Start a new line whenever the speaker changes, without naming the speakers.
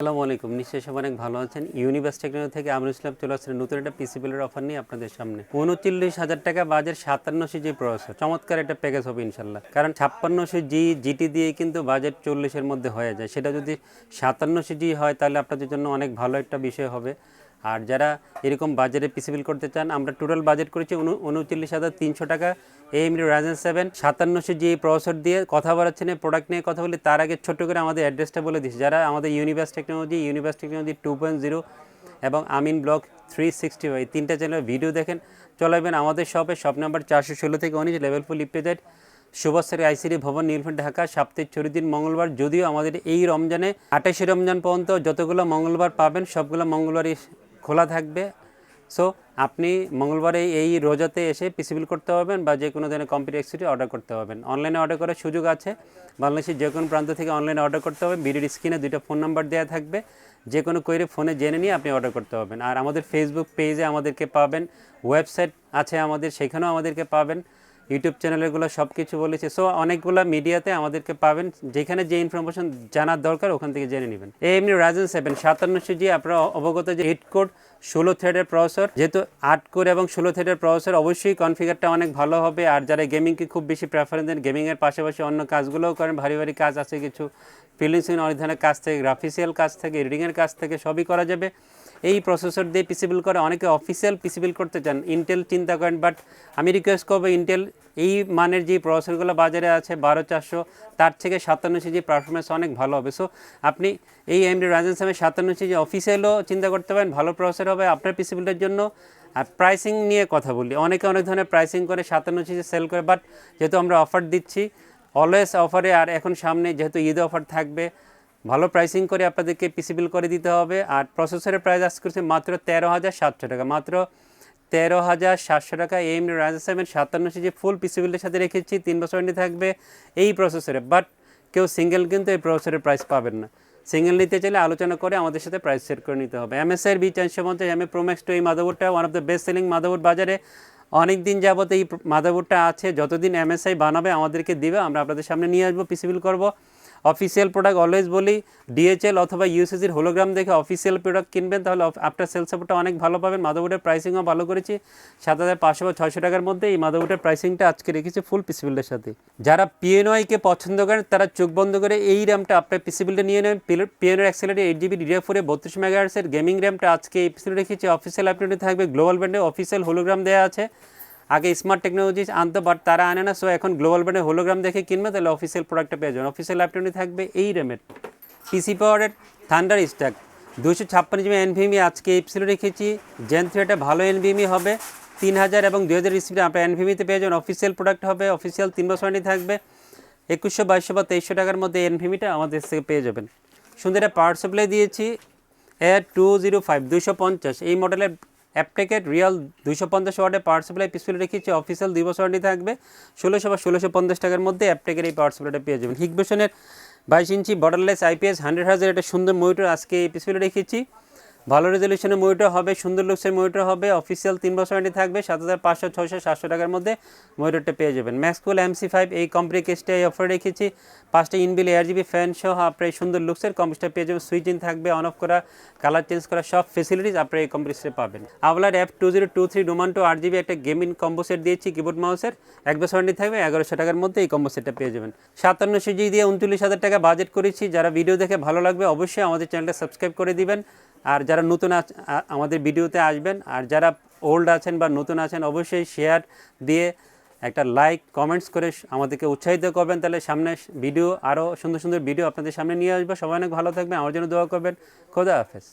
আসসালামু আলাইকুম। নিশ্চয়ই সব অনেক ভালো আছেন। ইউনিভার্স টেকনোলজি থেকে আমরুল ইসলাম চলে আসছেন নতুন একটা পিসি বিলের অফার নিয়ে আপনাদের সামনে। উনচল্লিশ হাজার টাকা বাজার সাতান্নশো জি প্রসেসর চমৎকার একটা প্যাকেজ হবে ইনশাল্লাহ কারণ ছাপ্পান্নশো জি জিটি দিয়ে কিন্তু বাজেট চল্লিশের মধ্যে হয়ে যায়। সেটা যদি সাতান্নশো জি হয়, তাহলে আপনাদের জন্য অনেক ভালো একটা বিষয় হবে। আর যারা এরকম বাজারে পিসিবিল করতে চান, আমরা টোটাল বাজেট করেছি উন- উনচল্লিশ হাজার তিনশো টাকা। এমডি রাজেন সেভেন সাতান্নশো জি প্রসেসর দিয়ে কথা বলাচ্ছেন প্রোডাক্ট নিয়ে কথা বলি, তার আগে ছোট্ট করে আমাদের অ্যাড্রেসটা বলে দিচ্ছি যারা আমাদের universe technology universe technology two point zero এবং Amin blog three sixty five তিনটা চ্যানেল ভিডিও দেখেন। চলাবেন আমাদের শপে শপ নাম্বার চারশো ষোলো থেকে উনিশ লেভেল ফুল লিপ্টেজেড সুভাষসারি আইসিডি ভবন নীলফান ঢাকা সপ্তাহে চল্লিশ দিন মঙ্গলবার। যদিও আমাদের এই রমজানে আঠাশে রমজান পর্যন্ত যতগুলো মঙ্গলবার পাবেন, সবগুলো মঙ্গলবারই খোলা থাকবে। সো আপনি মঙ্গলবারে এই রোজাতে এসে পিসিবিল করতে পারবেন বা যে কোনো ধরনের কম্পিউটার অর্ডার করতে পারবেন। অনলাইনে অর্ডার করার সুযোগ আছে। বাংলাদেশের যে কোনো প্রান্ত থেকে অনলাইনে অর্ডার করতে হবে বিডির স্ক্রিনে দুইটা ফোন নাম্বার দেওয়া থাকবে। যে কোনো কোয়েরি ফোনে জেনে নিয়ে আপনি অর্ডার করতে পারবেন। আর আমাদের ফেসবুক পেজে আমাদেরকে পাবেন। ওয়েবসাইট আছে আমাদের, সেখানেও আমাদেরকে পাবেন। ইউটিউব চ্যানেলগুলো সব কিছু বলেছে। সো অনেকগুলো মিডিয়াতে আমাদেরকে পাবেন। যেখানে যে ইনফরমেশন জানার দরকার, ওখান থেকে জেনে নেবেন। এমনি রাজেন সেভেন সাতান্নশো জি, আপনারা অবগত যে এইট কোড ষোলো থ্রেডের প্রসেসর যেহেতু আট কোর এবং ষোলো থ্রেডের প্রসেসর অবশ্যই কনফিগারটা অনেক ভালো হবে। আর যারা গেমিংকে খুব বেশি প্রেফারেন্স দেন গেমিংয়ের পাশাপাশি অন্য কাজগুলোও করেন। ভারী ভারী কাজ আছে কিছু। ফিলিংস অনেক ধরনের কাজ থেকে গ্রাফিসিয়াল কাজ থেকে এডিটিংয়ের কাজ থেকে, সবই করা যাবে। এই প্রসেসর দিয়ে পিসিবিল করে অনেকে অফিসিয়াল পিসিবিল করতে চান। ইন্টেল চিন্তা করেন বাট আমি রিকোয়েস্ট করব ইন্টেল এই মানের যে প্রসেসরগুলো বাজারে আছে, বারো চারশো, তার থেকে সাতান্নশো জি পারফরমেন্স অনেক ভালো হবে। সো আপনি এই এমডি রাজেন সামে সাতান্নশো জি অফিসিয়ালও চিন্তা করতে পারেন, ভালো প্রসেসর হবে আপনার পিসিবিলটার জন্য। আর প্রাইসিং নিয়ে কথা বলি, অনেকে অনেক ধরনের প্রাইসিং করে সাতান্নশো জি সেল করে বাট যেহেতু আমরা অফার দিচ্ছি অলওয়েজ অফারে আর এখন সামনে যেহেতু ঈদ অফার থাকবে ভালো প্রাইসিং করে আপনাদেরকে পিসিবিল করে দিতে হবে। আর প্রসেসরের প্রাইস আজ করছে মাত্র তেরো হাজার সাতশো টাকা। মাত্র তেরো হাজার সাতশো টাকা। এম রাজা সেভেন সাতান্নশো যে ফুল পিসিবিলের সাথে রেখেছি, তিন বছর ওয়ারেন্টি থাকবে এই প্রসেসরে বাট কেউ সিঙ্গেল কিন্তু এই প্রসেসরের প্রাইস পাবেন না। সিঙ্গেল নিতে চাইলে আলোচনা করে আমাদের সাথে প্রাইস সেট করে নিতে হবে। এমএসআই বি চারশো পঞ্চাশ এম এ প্রোম্যাক্স টু এই মাদারবোর্ডটা one of the best selling motherboard বাজারে। অনেক দিন যাবত এই মাদারবোর্ডটা আছে। যতদিন এমএসআই বানাবে, আমাদেরকে দিবে। আমরা আপনাদের সামনে নিয়ে আসব পিসিবিল করব। অফিসিয়াল প্রোডাক্ট অলওয়েজ বলি ডিএচএল অথবা ইউএসএসির হোলোগ্রাম দেখে অফিসিয়াল প্রোডাক্ট কিনবেন, তাহলে আফটার সেল সাপোর্টটা অনেক ভালো পাবেন। মাদারবোর্ডের প্রাইসিংও ভালো করেছি। সাত হাজার পাঁচশো বা ছয়শো টাকার মধ্যে এই মাদারবোর্ডের প্রাইসিংটা আজকে রেখেছি ফুল পিসিবিলের সাথে। যারা পিএনওয়াইকে পছন্দ করেন, তারা চোখ বন্ধ করে এই র্যামটা আপনার পিসিবিলটা নিয়ে নেবেন। পিএনওর অ্যাক্সেলারি এইট জিবি ডিডিআর ফোরে বত্রিশ মেগাহার্সের গেমিং র্যামটা আজকে এই পিসিবিল রেখেছি। অফিসিয়াল অ্যাপটি থাকবে। গ্লোবাল ব্র্যান্ডে অফিসিয়াল হোলোগ্রাম দেওয়া আছে। আগে স্মার্ট টেকনোলজি আনতো বাট তারা আনে না সো এখন গ্লোবাল ব্র্যান্ডে হোলোগ্রাম দেখে কিনবে, তাহলে অফিসিয়াল প্রোডাক্টটা পেয়ে যাবেন। অফিসিয়াল ল্যাপটপটি থাকবে এই র্যামের পিসি পাওয়ারের থান্ডার স্ট্যাক দুশো ছাপ্পান্ন জিবি এনভিএমি আজকে এপসিল রেখেছি। জেন থ্রিটা ভালো এনভিএমি হবে। তিন হাজার এবং দু হাজার স্পিডে আপনার এনভিএমিতে পেয়ে যাবেন। অফিসিয়াল প্রোডাক্ট হবে অফিসিয়াল তিন বছর থাকবে। একুশশো, বাইশশো বা তেইশশো টাকার মধ্যে এনভিএমিটা আমাদের থেকে পেয়ে যাবেন। সুন্দর একটা পাওয়ার সাপ্লাই দিয়েছি। এয়ার টু জিরো ফাইভ দুশো পঞ্চাশ। এই মডেলের অ্যাপটেকের রিয়াল দুইশো পঞ্চাশ ওয়ার্ডে পাওয়ার সাপ্লাই পিসফুল রেখেছি। অফিসিয়াল দুই বছর থাকবে। ষোলোশো বা ষোলোশো পঞ্চাশ টাকার মধ্যে অ্যাপটেকের এই পাওয়ার সাপ্লাইটা পেয়ে যাবেন। হিগবেশনের বাইশ ইঞ্চি বর্ডারলেস আইপিএস হান্ড্রেড হাজার একটা সুন্দর মনিটর আজকে এই পিসফুলে রেখেছি। ভালো রেজলিউশনের মনিটর হবে, সুন্দর লুকসের মনিটর হবে অফিসিয়াল তিন বছর ওয়ারেন্টি থাকবে, সাত হাজার পাঁচশো, ছয়শো, সাতশো টাকার মধ্যে মনিটরটা পেয়ে যাবেন। ম্যাক্সকুল এমসি ফাইভ এই কম্পিউটার কেসটা এই অফার রেখেছি। পাঁচটা ইনবিল এয়ার জিবি ফ্যান সহ আপনার এই সুন্দর লুকসের কম্পিউটার পেয়ে যাবেন। সুইচ ইন থাকবে অন অফ করা কালার চেঞ্জ করা সব ফেসিলিটিস আপনার এই কম্পিউটারে পাবেন। আওলার F two zero two three ডোমান two আট জিবি একটা গেমিং কম্বো সেট দিয়েছি কিবোর্ড মাউসের এক বছর ওয়ারেন্টি থাকবে, এগারোশো টাকার মধ্যে এই কম্বো সেটটা পেয়ে যাবেন। সাতান্ন সিজি দিয়ে উনচল্লিশ হাজার টাকা বাজেট করেছি। যারা ভিডিও দেখে ভালো লাগবে, অবশ্যই আমাদের চ্যানেলটা সাবস্ক্রাইব করে দিবেন। আর যারা নতুন আমাদের ভিডিওতে আসবেন আর যারা ওল্ড আছেন বা নতুন আছেন, অবশ্যই শেয়ার দিয়ে একটা লাইক কমেন্টস করে আমাদেরকে উৎসাহিত করবেন। তাহলে সামনে ভিডিও আরও সুন্দর সুন্দর ভিডিও আপনাদের সামনে নিয়ে আসব। সবাই অনেক ভালো থাকবেন। আমার জন্য দোয়া করবেন। খোদা হাফেজ।